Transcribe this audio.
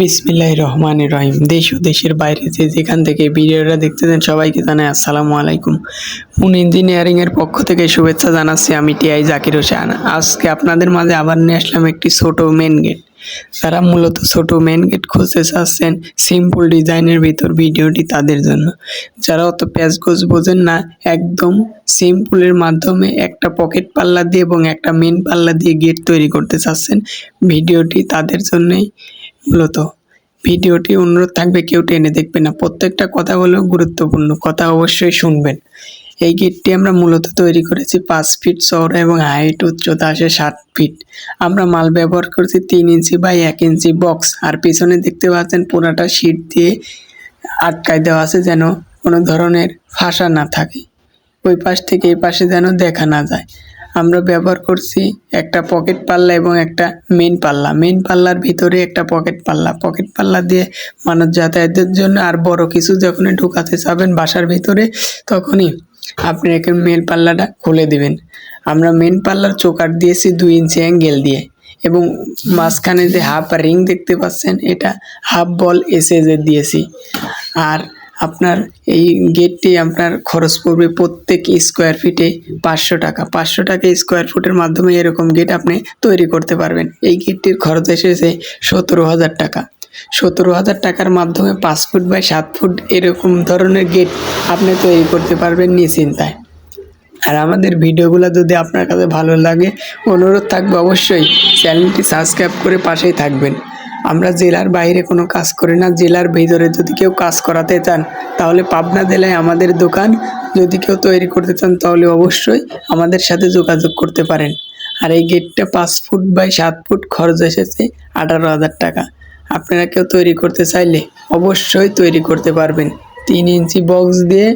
বিসমিল্লাহ রহমান রহিম। দেশ ও দেশের বাইরে যে যেখান থেকে ভিডিওটা দেখতেছেন সবাইকে জানাই আসসালামু আলাইকুম। মুন ইঞ্জিনিয়ারিংয়ের পক্ষ থেকে শুভেচ্ছা জানাচ্ছি আমি টিআই জাকির হোসেন। আজকে আপনাদের মাঝে আবার নিয়ে আসলাম একটি ছোট মেন গেট যারা মূলত ছোট মেন গেট খুঁজতে চাচ্ছেন সিম্পল ডিজাইনের ভিতর ভিডিওটি তাদের জন্য। যারা অত প্যাচগোজ বোঝেন না, একদম সিম্পলের মাধ্যমে একটা পকেট পাল্লা দিয়ে এবং একটা মেন পাল্লা দিয়ে গেট তৈরি করতে চাচ্ছেন, ভিডিওটি তাদের জন্যই মূলত। ভিডিওটি অনুরোধ থাকবে কেউ টেনে দেখবে না। প্রত্যেকটা কথা হলেও গুরুত্বপূর্ণ, কথা অবশ্যই শুনবেন। এই গেটটি আমরা মূলত তৈরি করেছি পাঁচ ফিট চওড়া এবং হাইট উচ্চতা আসে ষাট ফিট। আমরা মাল ব্যবহার করেছি তিন ইঞ্চি বাই এক ইঞ্চি বক্স। আর পিছনে দেখতে পাচ্ছেন পুরাটা শীট দিয়ে আটকায় দেওয়া আছে যেন কোনো ধরনের ফাঁসা না থাকে। ওই পাশ থেকে এই পাশে যেন দেখা না যায়। আমরা ব্যবহার করছি একটা পকেট পাল্লা এবং একটা মেন পাল্লা। মেন পাল্লার ভিতরে একটা পকেট পাল্লা। পকেট পাল্লা দিয়ে মানুষ যাতায়াতের জন্য আর বড় কিছু যখনই ঢুকাতে চাবেন বাসার ভিতরে, তখনই আপনি এখানে মেন পাল্লাটা খুলে দিবেন। আমরা মেন পাল্লার চোকার দিয়েছি দুই ইঞ্চি অ্যাঙ্গেল দিয়ে এবং মাঝখানে যে হাফ রিং দেখতে পাচ্ছেন, এটা হাফ বল এসএজের দিয়েছি। আর আপনার এই গেটটি আপনার খরচ পড়বে প্রত্যেক স্কোয়ার ফিটে পাঁচশো টাকা। পাঁচশো টাকা স্কোয়ার ফুটের মাধ্যমে এরকম গেট আপনি তৈরি করতে পারবেন। এই গেটটির খরচ এসেছে সতেরো হাজার টাকা। সতেরো হাজার টাকার মাধ্যমে পাঁচ ফুট বাই সাত ফুট এরকম ধরনের গেট আপনি তৈরি করতে পারবেন নিশ্চিন্তায়। আর আমাদের ভিডিওগুলো যদি আপনার কাছে ভালো লাগে, অনুরোধ থাকবে অবশ্যই চ্যানেলটি সাবস্ক্রাইব করে পাশেই থাকবেন। আমরা জেলার বাইরে কোনো কাজ করি না, জেলার ভিতরে যদি কেউ কাজ করাতে চান, তাহলে পাবনা জেলায় আমাদের দোকান। যদি কেউ তৈরি করতে চান, তাহলে অবশ্যই আমাদের সাথে যোগাযোগ করতে পারেন। আর এই গেটটা পাঁচ ফুট বাই সাত ফুট খরচ এসেছে আঠারো হাজার টাকা। আপনারা কেউ তৈরি করতে চাইলে অবশ্যই তৈরি করতে পারবেন। তিন ইঞ্চি বক্স দিয়ে